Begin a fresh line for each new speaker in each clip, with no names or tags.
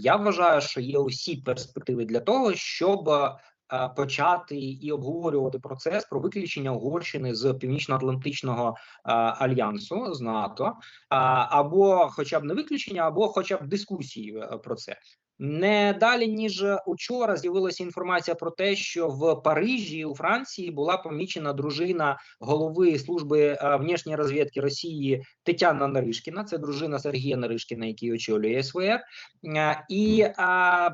Я вважаю, що є усі перспективи для того, щоб е, почати і обговорювати процес про виключення Угорщини з Північно-Атлантичного е, альянсу з НАТО, або, хоча б не виключення, або хоча б дискусії е, про це. Не далі ніж учора з'явилася інформація про те, що в Парижі у Франції була помічена дружина голови служби е, внішньої розвідки Росії Тетяна Наришкіна. Це дружина Сергія Наришкіна, який очолює СВР. Е, І е,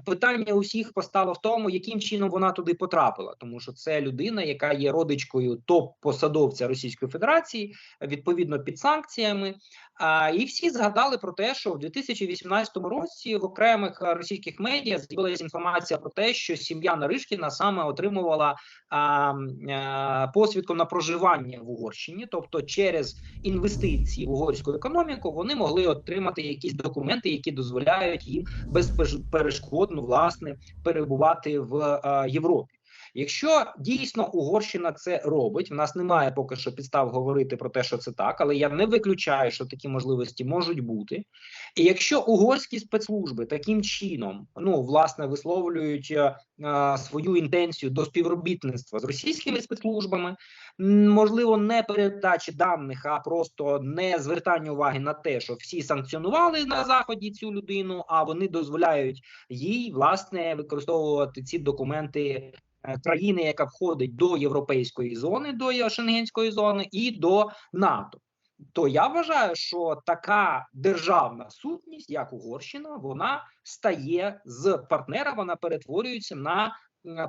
питання усіх постало в тому, яким чином вона туди потрапила, тому що це людина, яка є родичкою топ-посадовця Російської Федерації, відповідно під санкціями. А, і всі згадали про те, що в 2018 році в окремих російських медіа з'явилася інформація про те, що сім'я Наришкіна саме отримувала а, а, посвідку на проживання в Угорщині, тобто через інвестиції в угорську економіку, вони могли отримати якісь документи, які дозволяють їм безперешкодно власне перебувати в а, Європі. Якщо дійсно Угорщина це робить, в нас немає поки що підстав говорити про те, що це так, але я не виключаю, що такі можливості можуть бути. І якщо угорські спецслужби таким чином, ну власне, висловлюють е, е, свою інтенцію до співробітництва з російськими спецслужбами, можливо, не передачі даних, а просто не звертання уваги на те, що всі санкціонували на заході цю людину, а вони дозволяють їй власне використовувати ці документи країни, яка входить до європейської зони, до шенгенської зони і до НАТО. То я вважаю, що така державна сутність, як Угорщина, вона стає з партнера, вона перетворюється на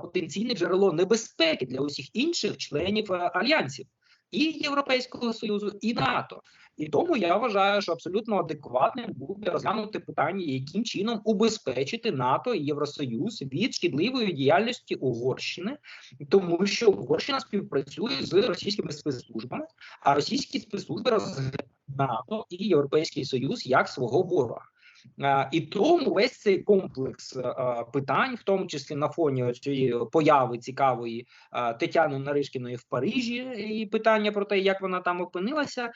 потенційне джерело небезпеки для усіх інших членів е, альянсів і Європейського союзу, і НАТО. І тому я вважаю, що абсолютно адекватним буде розглянути питання, яким чином убезпечити НАТО і Євросоюз від шкідливої діяльності Угорщини, тому що Угорщина співпрацює з російськими спецслужбами, а російські спецслужби розглядають НАТО і Європейський Союз як свого ворога. А, І тому весь цей комплекс питань, в тому числі на фоні цієї появи цікавої Тетяни Наришкіної в Парижі, і питання про те, як вона там опинилася,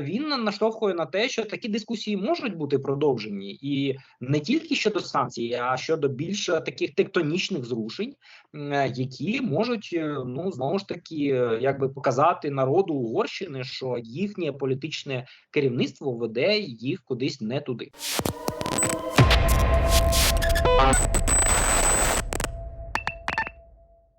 він наштовхує на те, що такі дискусії можуть бути продовжені, і не тільки щодо санкцій, а щодо більш таких тектонічних зрушень, е, які можуть е, ну знову ж таки е, якби показати народу Угорщини, що їхнє політичне керівництво веде їх кудись не туди. Bye.